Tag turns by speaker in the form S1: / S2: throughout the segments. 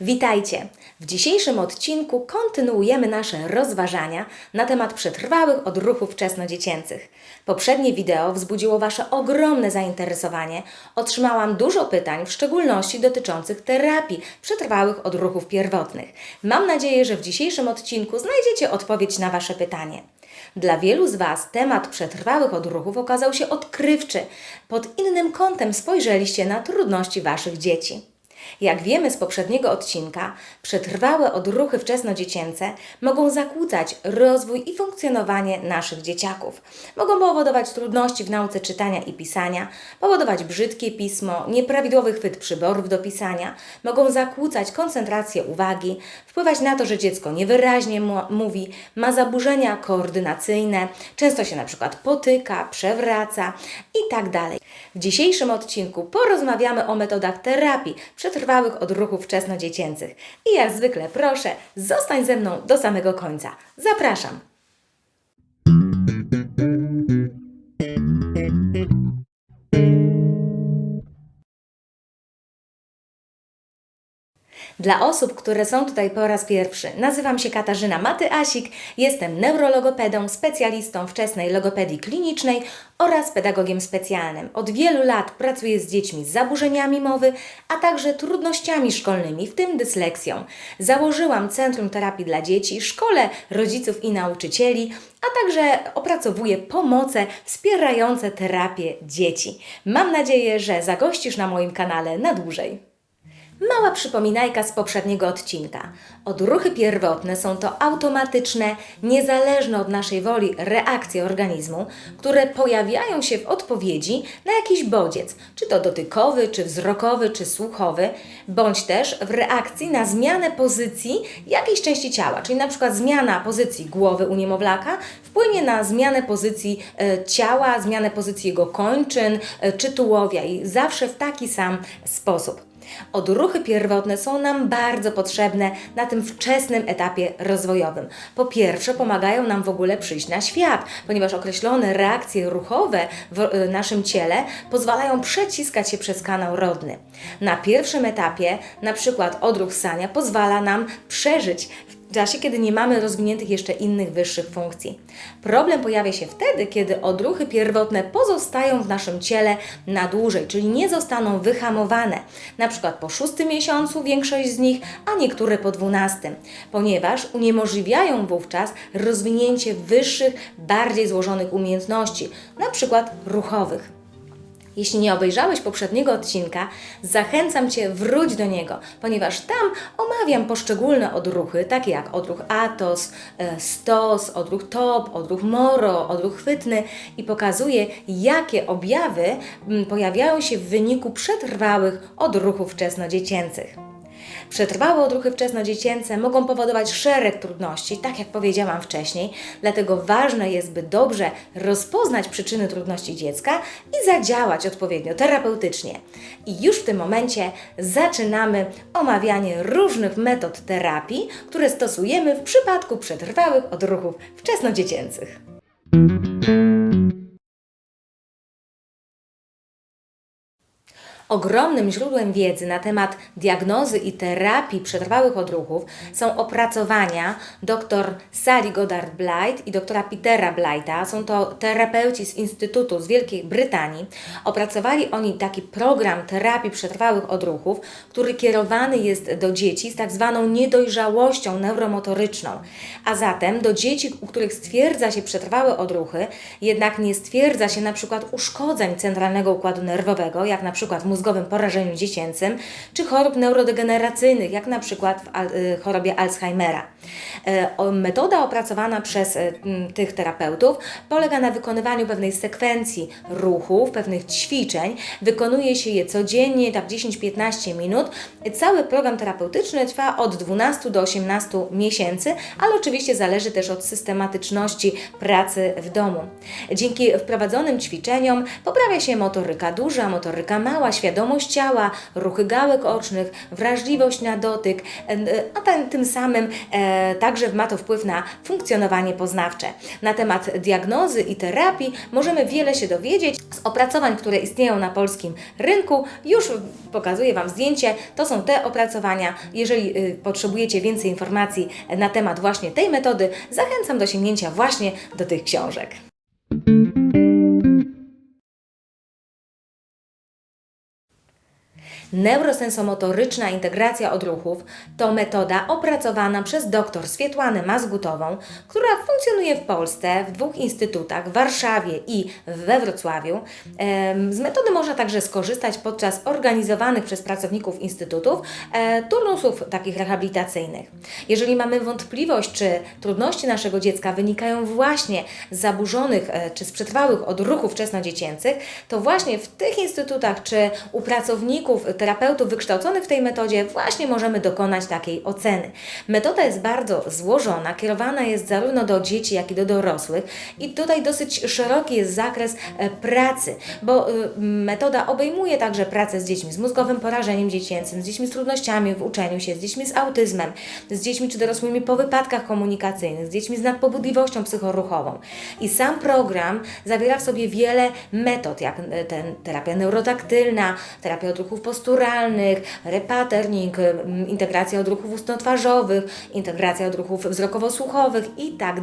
S1: Witajcie! W dzisiejszym odcinku kontynuujemy nasze rozważania na temat przetrwałych odruchów wczesnodziecięcych. Poprzednie wideo wzbudziło Wasze ogromne zainteresowanie. Otrzymałam dużo pytań, w szczególności dotyczących terapii przetrwałych odruchów pierwotnych. Mam nadzieję, że w dzisiejszym odcinku znajdziecie odpowiedź na Wasze pytanie. Dla wielu z Was temat przetrwałych odruchów okazał się odkrywczy. Pod innym kątem spojrzeliście na trudności Waszych dzieci. Jak wiemy z poprzedniego odcinka, przetrwałe odruchy wczesnodziecięce mogą zakłócać rozwój i funkcjonowanie naszych dzieciaków. Mogą powodować trudności w nauce czytania i pisania, powodować brzydkie pismo, nieprawidłowy chwyt przyborów do pisania, mogą zakłócać koncentrację uwagi, wpływać na to, że dziecko niewyraźnie mówi, ma zaburzenia koordynacyjne, często się na przykład potyka, przewraca i tak. W dzisiejszym odcinku porozmawiamy o metodach terapii przetrwałych odruchów wczesnodziecięcych. I jak zwykle proszę, zostań ze mną do samego końca. Zapraszam! Dla osób, które są tutaj po raz pierwszy, nazywam się Katarzyna Matyasik, jestem neurologopedą, specjalistą wczesnej logopedii klinicznej oraz pedagogiem specjalnym. Od wielu lat pracuję z dziećmi z zaburzeniami mowy, a także trudnościami szkolnymi, w tym dysleksją. Założyłam Centrum Terapii dla Dzieci, szkole rodziców i nauczycieli, a także opracowuję pomoce wspierające terapię dzieci. Mam nadzieję, że zagościsz na moim kanale na dłużej. Mała przypominajka z poprzedniego odcinka. Odruchy pierwotne są to automatyczne, niezależne od naszej woli reakcje organizmu, które pojawiają się w odpowiedzi na jakiś bodziec, czy to dotykowy, czy wzrokowy, czy słuchowy, bądź też w reakcji na zmianę pozycji jakiejś części ciała, czyli na przykład zmiana pozycji głowy u niemowlaka wpłynie na zmianę pozycji e, ciała, zmianę pozycji jego kończyn e, czy tułowia i zawsze w taki sam sposób. Odruchy pierwotne są nam bardzo potrzebne na tym wczesnym etapie rozwojowym. Po pierwsze, pomagają nam w ogóle przyjść na świat, ponieważ określone reakcje ruchowe w e, naszym ciele pozwalają przeciskać się przez kanał rodny. Na pierwszym etapie, na przykład odruch sania, pozwala nam przeżyć w czasie, kiedy nie mamy rozwiniętych jeszcze innych wyższych funkcji. Problem pojawia się wtedy, kiedy odruchy pierwotne pozostają w naszym ciele na dłużej, czyli nie zostaną wyhamowane, na przykład po szóstym miesiącu większość z nich, a niektóre po dwunastym, ponieważ uniemożliwiają wówczas rozwinięcie wyższych, bardziej złożonych umiejętności, na przykład ruchowych. Jeśli nie obejrzałeś poprzedniego odcinka, zachęcam Cię wróć do niego, ponieważ tam omawiam poszczególne odruchy, takie jak odruch atos, e, stos, odruch top, odruch moro, odruch chwytny i pokazuję, jakie objawy mm, pojawiają się w wyniku przetrwałych odruchów wczesnodziecięcych. Przetrwałe odruchy wczesnodziecięce mogą powodować szereg trudności, tak jak powiedziałam wcześniej, dlatego ważne jest, by dobrze rozpoznać przyczyny trudności dziecka i zadziałać odpowiednio terapeutycznie. I już w tym momencie zaczynamy omawianie różnych metod terapii, które stosujemy w przypadku przetrwałych odruchów wczesnodziecięcych. Ogromnym źródłem wiedzy na temat diagnozy i terapii przetrwałych odruchów są opracowania dr Sally Goddard Blight i doktora Petera Blighta. Są to terapeuci z Instytutu z Wielkiej Brytanii. Opracowali oni taki program terapii przetrwałych odruchów, który kierowany jest do dzieci z tak zwaną niedojrzałością neuromotoryczną, a zatem do dzieci, u których stwierdza się przetrwałe odruchy, jednak nie stwierdza się na przykład uszkodzeń centralnego układu nerwowego, jak na przykład w mózgowym porażeniu dziecięcym, czy chorób neurodegeneracyjnych, jak na przykład w y, chorobie Alzheimera. E, Metoda opracowana przez e, tych terapeutów polega na wykonywaniu pewnej sekwencji ruchów, pewnych ćwiczeń. Wykonuje się je codziennie, tak 10-15 minut. Cały program terapeutyczny trwa od 12 do 18 miesięcy, ale oczywiście zależy też od systematyczności pracy w domu. Dzięki wprowadzonym ćwiczeniom poprawia się motoryka duża, motoryka mała, świadomość świadomość ciała, ruchy gałek ocznych, wrażliwość na dotyk, e, a ten, tym samym e, także ma to wpływ na funkcjonowanie poznawcze. Na temat diagnozy i terapii możemy wiele się dowiedzieć z opracowań, które istnieją na polskim rynku. Już pokazuję Wam zdjęcie. To są te opracowania. Jeżeli y, potrzebujecie więcej informacji na temat właśnie tej metody, zachęcam do sięgnięcia właśnie do tych książek. Neurosensomotoryczna integracja odruchów to metoda opracowana przez dr Swietłanę Mazgutową, która funkcjonuje w Polsce w dwóch instytutach w Warszawie i we Wrocławiu. Z metody można także skorzystać podczas organizowanych przez pracowników instytutów e, turnusów takich rehabilitacyjnych. Jeżeli mamy wątpliwość, czy trudności naszego dziecka wynikają właśnie z zaburzonych e, czy z przetrwałych odruchów wczesnodziecięcych, to właśnie w tych instytutach czy u pracowników, terapeutów wykształconych w tej metodzie właśnie możemy dokonać takiej oceny. Metoda jest bardzo złożona, kierowana jest zarówno do dzieci, jak i do dorosłych i tutaj dosyć szeroki jest zakres e, pracy, bo y, metoda obejmuje także pracę z dziećmi z mózgowym porażeniem dziecięcym, z dziećmi z trudnościami w uczeniu się, z dziećmi z autyzmem, z dziećmi czy dorosłymi po wypadkach komunikacyjnych, z dziećmi z nadpobudliwością psychoruchową. I sam program zawiera w sobie wiele metod, jak e, ten, terapia neurotaktylna, terapia odruchów posturalnych, repatterning, m, integracja odruchów ustno-twarzowych, integracja odruchów wzrokowo-słuchowych i tak.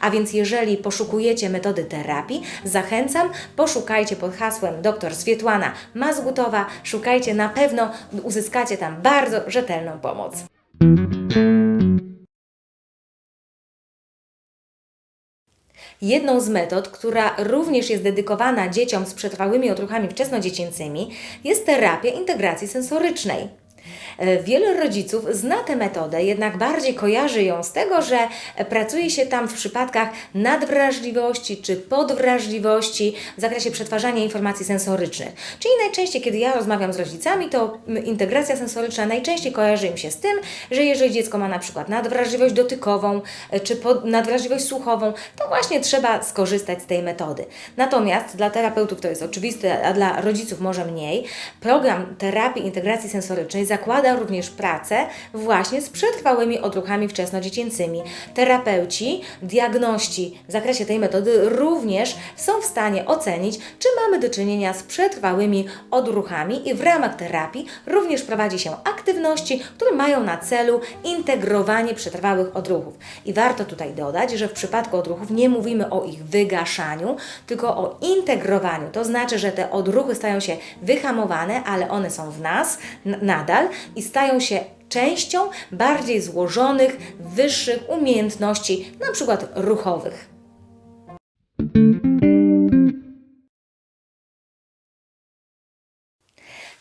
S1: A więc jeżeli poszukujecie metody terapii, zachęcam, poszukajcie pod hasłem dr Swietłana Mazgutowa, szukajcie, na pewno uzyskacie tam bardzo rzetelną pomoc. Jedną z metod, która również jest dedykowana dzieciom z przetrwałymi odruchami wczesnodziecięcymi, jest terapia integracji sensorycznej. E, Wielu rodziców zna tę metodę, jednak bardziej kojarzy ją z tego, że pracuje się tam w przypadkach nadwrażliwości czy podwrażliwości w zakresie przetwarzania informacji sensorycznych. Czyli najczęściej, kiedy ja rozmawiam z rodzicami, to integracja sensoryczna najczęściej kojarzy im się z tym, że jeżeli dziecko ma na przykład nadwrażliwość dotykową e, czy nadwrażliwość słuchową, to właśnie trzeba skorzystać z tej metody. Natomiast dla terapeutów to jest oczywiste, a dla rodziców może mniej. Program terapii integracji sensorycznej zakłada również pracę właśnie z przetrwałymi odruchami wczesnodziecięcymi. Terapeuci, diagności w zakresie tej metody również są w stanie ocenić, czy mamy do czynienia z przetrwałymi odruchami i w ramach terapii również prowadzi się aktywności, które mają na celu integrowanie przetrwałych odruchów. I warto tutaj dodać, że w przypadku odruchów nie mówimy o ich wygaszaniu, tylko o integrowaniu. To znaczy, że te odruchy stają się wyhamowane, ale one są w nas n- i stają się częścią bardziej złożonych, wyższych umiejętności, na przykład ruchowych.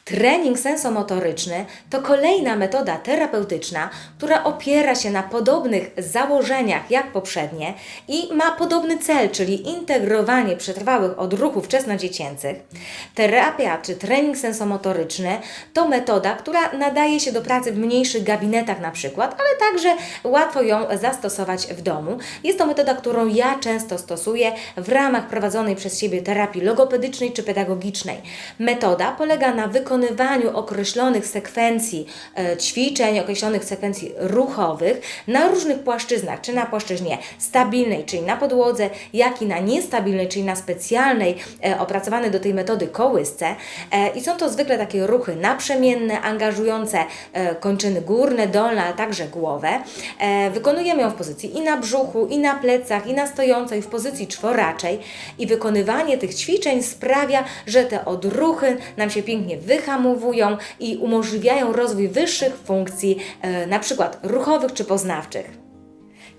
S1: Trening sensomotoryczny to kolejna metoda terapeutyczna, która opiera się na podobnych założeniach jak poprzednie i ma podobny cel, czyli integrowanie przetrwałych odruchów wczesnodziecięcych. Terapia czy trening sensomotoryczny to metoda, która nadaje się do pracy w mniejszych gabinetach na przykład, ale także łatwo ją zastosować w domu. Jest to metoda, którą ja często stosuję w ramach prowadzonej przez siebie terapii logopedycznej czy pedagogicznej. Metoda polega na wykonywaniu określonych sekwencji e, ćwiczeń, określonych sekwencji ruchowych na różnych płaszczyznach, czy na płaszczyźnie stabilnej, czyli na podłodze, jak i na niestabilnej, czyli na specjalnej, e, opracowanej do tej metody kołysce. E, I są to zwykle takie ruchy naprzemienne, angażujące kończyny górne, dolne, ale także głowę. Wykonujemy ją w pozycji i na brzuchu, i na plecach, i na stojącej, w pozycji czworaczej. I wykonywanie tych ćwiczeń sprawia, że te odruchy nam się pięknie wyhamowują i umożliwiają rozwój wyższych funkcji, e, przykład ruchowych czy poznawczych.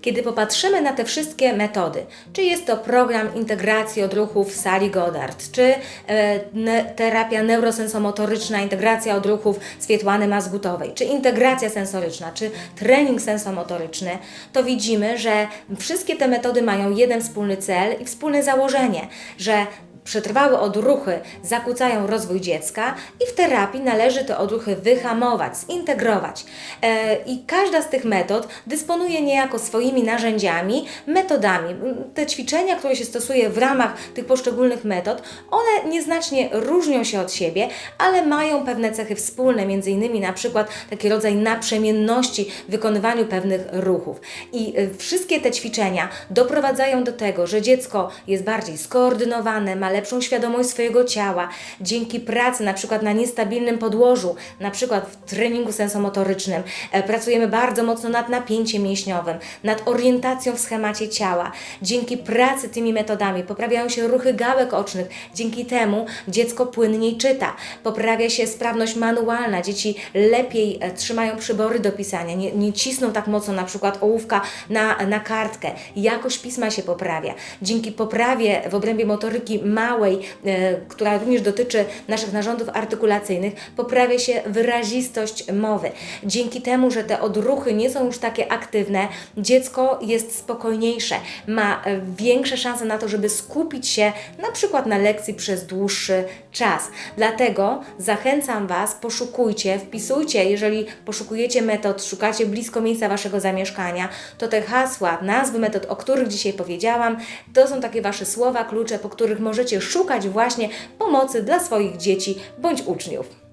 S1: Kiedy popatrzymy na te wszystkie metody, czy jest to program integracji odruchów Sally Goddard, czy e, terapia neurosensomotoryczna, integracja odruchów Swietłany Mazgutowej, czy integracja sensoryczna, czy trening sensomotoryczny, to widzimy, że wszystkie te metody mają jeden wspólny cel i wspólne założenie, że przetrwałe odruchy zakłócają rozwój dziecka i w terapii należy te odruchy wyhamować, zintegrować. E, I każda z tych metod dysponuje niejako swoimi narzędziami, metodami. Te ćwiczenia, które się stosuje w ramach tych poszczególnych metod, one nieznacznie różnią się od siebie, ale mają pewne cechy wspólne, między innymi na przykład taki rodzaj naprzemienności w wykonywaniu pewnych ruchów. I y, wszystkie te ćwiczenia doprowadzają do tego, że dziecko jest bardziej skoordynowane, ma lepszą świadomość swojego ciała, dzięki pracy na przykład na niestabilnym podłożu, na przykład w treningu sensomotorycznym, e, pracujemy bardzo mocno nad napięciem mięśniowym, nad orientacją w schemacie ciała. Dzięki pracy tymi metodami poprawiają się ruchy gałek ocznych, dzięki temu dziecko płynniej czyta, poprawia się sprawność manualna, dzieci lepiej e, trzymają przybory do pisania, nie, nie cisną tak mocno na przykład ołówka na, na kartkę, jakość pisma się poprawia. Dzięki poprawie w obrębie motoryki małej, e, która również dotyczy naszych narządów artykulacyjnych, poprawia się wyrazistość mowy. Dzięki temu, że te odruchy nie są już takie aktywne, dziecko jest spokojniejsze, ma e, większe szanse na to, żeby skupić się na przykład na lekcji przez dłuższy czas. Dlatego zachęcam Was, poszukujcie, wpisujcie, jeżeli poszukujecie metod, szukacie blisko miejsca Waszego zamieszkania, to te hasła, nazwy metod, o których dzisiaj powiedziałam, to są takie Wasze słowa, klucze, po których możecie szukać właśnie pomocy dla swoich dzieci bądź uczniów.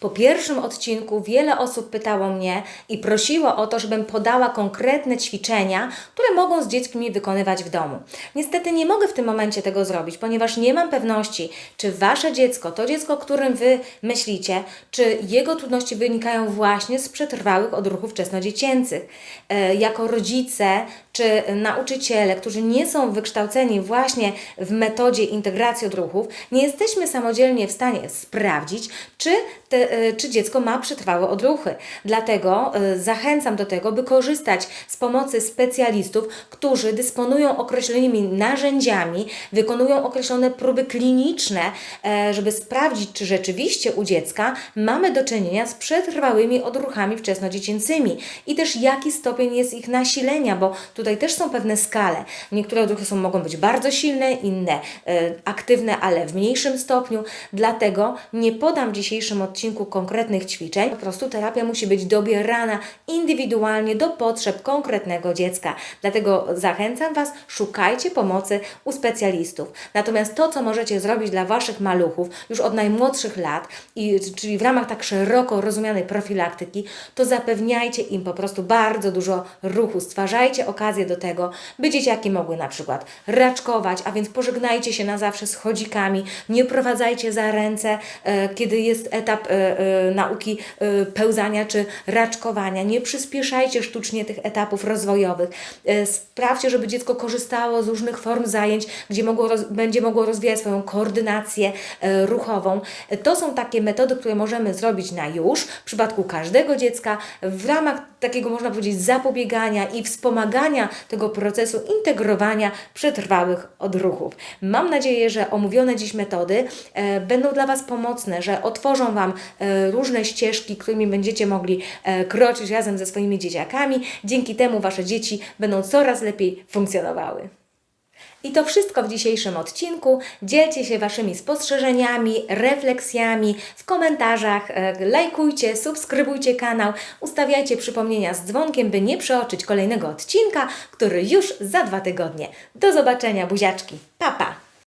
S1: Po pierwszym odcinku wiele osób pytało mnie i prosiło o to, żebym podała konkretne ćwiczenia, które mogą z dziećmi wykonywać w domu. Niestety nie mogę w tym momencie tego zrobić, ponieważ nie mam pewności, czy Wasze dziecko, to dziecko, którym Wy myślicie, czy jego trudności wynikają właśnie z przetrwałych odruchów wczesnodziecięcych. E, jako rodzice czy nauczyciele, którzy nie są wykształceni właśnie w metodzie integracji odruchów, nie jesteśmy samodzielnie w stanie sprawdzić, czy, te, e, czy dziecko ma przetrwałe odruchy. Dlatego e, zachęcam do tego, by korzystać z pomocy specjalistów, którzy dysponują określonymi narzędziami, wykonują określone próby kliniczne, e, żeby sprawdzić, czy rzeczywiście u dziecka mamy do czynienia z przetrwałymi odruchami wczesnodziecięcymi i też jaki stopień jest ich nasilenia, bo tutaj też są pewne skale. Niektóre odruchy są, mogą być bardzo silne, inne e, aktywne, ale w mniejszym stopniu. Dlatego nie podam w dzisiejszym odcinku konkretnych ćwiczeń. Po prostu terapia musi być dobierana indywidualnie do potrzeb konkretnego dziecka. Dlatego zachęcam Was, szukajcie pomocy u specjalistów. Natomiast to, co możecie zrobić dla Waszych maluchów już od najmłodszych lat, i, czyli w ramach tak szeroko rozumianej profilaktyki, to zapewniajcie im po prostu bardzo dużo ruchu. Stwarzajcie okazję do tego, by dzieciaki mogły na przykład raczkować, a więc pożegnajcie się na zawsze z chodzikami, nie prowadzajcie za ręce, e, kiedy jest etap e, e, nauki pełzania czy raczkowania. Nie przyspieszajcie sztucznie tych etapów rozwojowych. Sprawdźcie, żeby dziecko korzystało z różnych form zajęć, gdzie mogło będzie mogło rozwijać swoją koordynację ruchową. To są takie metody, które możemy zrobić na już w przypadku każdego dziecka w ramach takiego, można powiedzieć, zapobiegania i wspomagania tego procesu integrowania przetrwałych odruchów. Mam nadzieję, że omówione dziś metody e, będą dla Was pomocne, że otworzą Wam e, różne ścieżki, którymi będziecie mogli e, kroczyć razem ze swoimi dzieciakami. Dzięki temu Wasze dzieci będą coraz lepiej funkcjonowały. I to wszystko w dzisiejszym odcinku. Dzielcie się Waszymi spostrzeżeniami, refleksjami w komentarzach, e, lajkujcie, subskrybujcie kanał, ustawiajcie przypomnienia z dzwonkiem, by nie przeoczyć kolejnego odcinka, który już za dwa tygodnie. Do zobaczenia, buziaczki. Pa, pa!